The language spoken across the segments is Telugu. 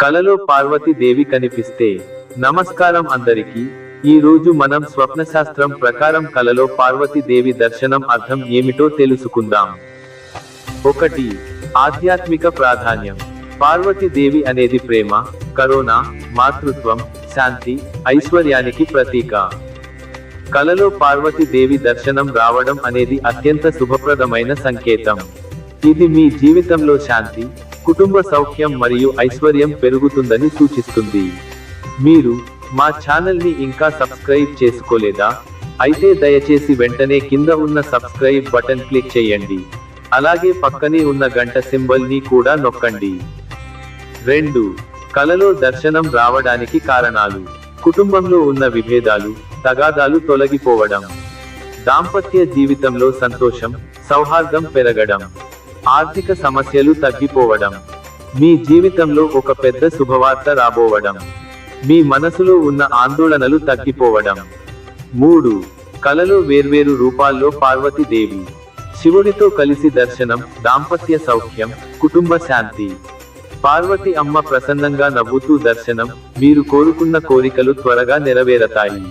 కలలో పార్వతీదేవి కనిపిస్తే నమస్కారం అందరికీ. ఈ రోజు మనం స్వప్న శాస్త్రం ప్రకారం కలలో పార్వతీదేవి దర్శనం అర్థం ఏమిటో తెలుసుకుందాం. ఒకటి ఆధ్యాత్మిక ప్రాధాన్యం. పార్వతీదేవి అనేది ప్రేమ కరోనా మాతృత్వం శాంతి ఐశ్వర్యానికి ప్రతీక. కలలో పార్వతీదేవి దర్శనం రావడం అనేది అత్యంత శుభప్రదమైన సంకేతం. ఇది మీ జీవితంలో శాంతి కుటుంబ సౌఖ్యం మరియు ఐశ్వర్యం పెరుగుతుందని సూచిస్తుంది. మీరు మా ఛానల్ని ఇంకా సబ్స్క్రైబ్ చేసుకోలేదా? అయితే దయచేసి వెంటనే కింద ఉన్న సబ్స్క్రైబ్ బటన్ క్లిక్ చేయండి. అలాగే పక్కనే ఉన్న గంట సింబల్ని కూడా నొక్కండి. రెండు కలలో దర్శనం రావడానికి కారణాలు. కుటుంబంలో ఉన్న విభేదాలు తగాదాలు తొలగిపోవడం. దాంపత్య జీవితంలో సంతోషం సౌహార్దం పెరగడం. ఆర్థిక సమస్యలు తగ్గిపోవడం. మీ జీవితంలో ఒక పెద్ద శుభవార్త రాబోవడం. మీ మనసులో ఉన్న ఆందోళనలు తగ్గిపోవడం. మూడు కలలో వేర్వేరు రూపాల్లో పార్వతీదేవి. శివుడితో కలిసి దర్శనం దాంపత్య సౌఖ్యం కుటుంబ శాంతి. పార్వతి అమ్మ ప్రసన్నంగా నవ్వుతూ దర్శనం మీరు కోరుకున్న కోరికలు త్వరగా నెరవేరతాయి.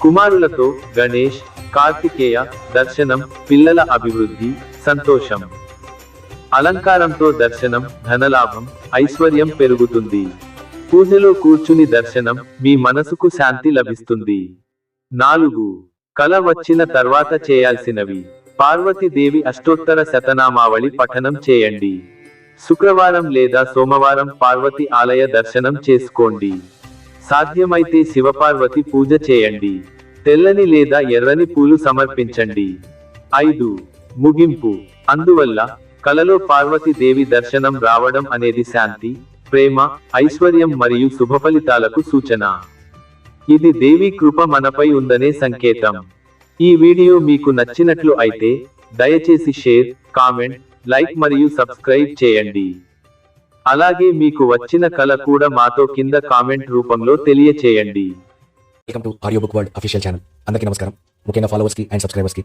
కుమారులతో గణేష్ కార్తికేయ దర్శనం పిల్లల అభివృద్ధి సంతోషం. అలంకారంతో దర్శనం ధనలాభం ఐశ్వర్యం పెరుగుతుంది. పూజలో కూర్చుని దర్శనం మీ మనసుకు శాంతి లభిస్తుంది. నాలుగు కల వచ్చిన తర్వాత చేయాల్సినవి. పార్వతీదేవి అష్టోత్తర శతనామావళి పఠనం చేయండి. శుక్రవారం లేదా సోమవారం పార్వతి ఆలయ దర్శనం చేసుకోండి. సాధ్యమైతే శివపార్వతి పూజ చేయండి. తెల్లని లేదా ఎర్రని పూలు సమర్పించండి. ఐదు ముగింపు. అందువల్ల కలలో పార్వతీదేవి దర్శనం రావడం అనేది శాంతి ప్రేమ ఐశ్వర్యం మరియు శుభ ఫలితాలకు సూచన. ఇది దేవి కృప మనపై ఉందనే సంకేతం. ఈ వీడియో మీకు నచ్చినట్లు అయితే దయచేసి షేర్ కామెంట్ లైక్ మరియు సబ్స్క్రైబ్ చేయండి. అలాగే మీకు వచ్చిన కళ కూడా మాతో కింద కామెంట్ రూపంలో తెలియచేయండి. Welcome to audio book world official channel అందరికీ నమస్కారం. ముఖ్యంగా ఫాలోవర్స్కి అండ్ సబ్స్క్రైబర్స్కి.